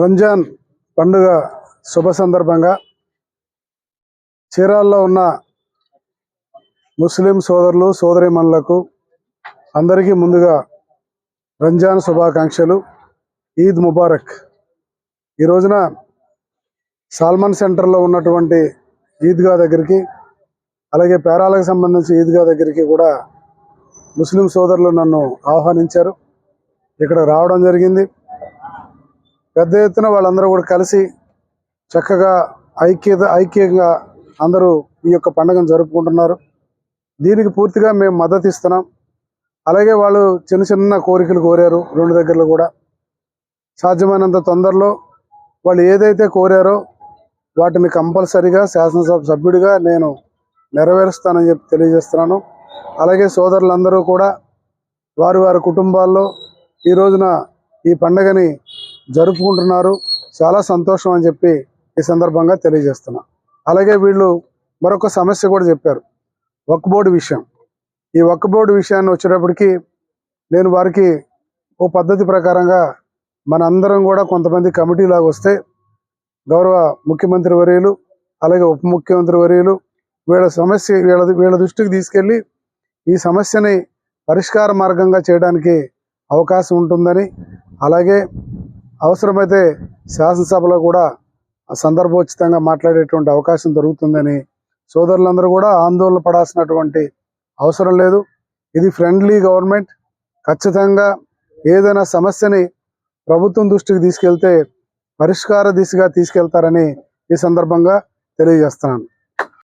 రంజాన్ పండుగ శుభ సందర్భంగా చీరాల్లో ఉన్న ముస్లిం సోదరులు సోదరిమణులకు అందరికీ ముందుగా రంజాన్ శుభాకాంక్షలు. ఈద్ ముబారక్. ఈ రోజున సాల్మన్ సెంటర్లో ఉన్నటువంటి ఈద్గా దగ్గరికి అలాగే పేరాలకు సంబంధించి ఈద్గా దగ్గరికి కూడా ముస్లిం సోదరులు నన్ను ఆహ్వానించారు. ఇక్కడ రావడం జరిగింది. పెద్ద ఎత్తున వాళ్ళందరూ కూడా కలిసి చక్కగా ఐక్యత ఐక్యంగా అందరూ ఈ యొక్క పండుగను జరుపుకుంటున్నారు. దీనికి పూర్తిగా మేము మద్దతు ఇస్తున్నాం. అలాగే వాళ్ళు చిన్న చిన్న కోరికలు కోరారు రెండు దగ్గరలో కూడా. సాధ్యమైనంత తొందరలో వాళ్ళు ఏదైతే కోరారో వాటిని కంపల్సరిగా శాసనసభ సభ్యుడిగా నేను నెరవేరుస్తానని చెప్పి తెలియజేస్తున్నాను. అలాగే సోదరులందరూ కూడా వారి వారి కుటుంబాల్లో ఈ రోజున ఈ పండుగని జరుపుకుంటున్నారు. చాలా సంతోషం అని చెప్పి ఈ సందర్భంగా తెలియజేస్తున్నా. అలాగే వీళ్ళు మరొక సమస్య కూడా చెప్పారు. వక్ బోర్డు విషయం. ఈ వక్ బోర్డు విషయాన్ని వచ్చేటప్పటికి నేను వారికి ఓ పద్ధతి ప్రకారంగా మన అందరం కూడా కొంతమంది కమిటీలాగా వస్తే గౌరవ ముఖ్యమంత్రి వర్యులు అలాగే ఉప ముఖ్యమంత్రి వర్యులు వీళ్ళ సమస్య వీళ్ళ వీళ్ళ దృష్టికి తీసుకెళ్ళి ఈ సమస్యని పరిష్కార మార్గంగా చేయడానికి అవకాశం ఉంటుందని అలాగే అవసరమైతే శాసనసభలో కూడా సందర్భోచితంగా మాట్లాడేటువంటి అవకాశం దొరుకుతుందని సోదరులందరూ కూడా ఆందోళన పడాల్సినటువంటి అవసరం లేదు. ఇది ఫ్రెండ్లీ గవర్నమెంట్. ఖచ్చితంగా ఏదైనా సమస్యని ప్రభుత్వం దృష్టికి తీసుకెళ్తే పరిష్కార దిశగా తీసుకెళ్తారని ఈ సందర్భంగా తెలియజేస్తున్నాను.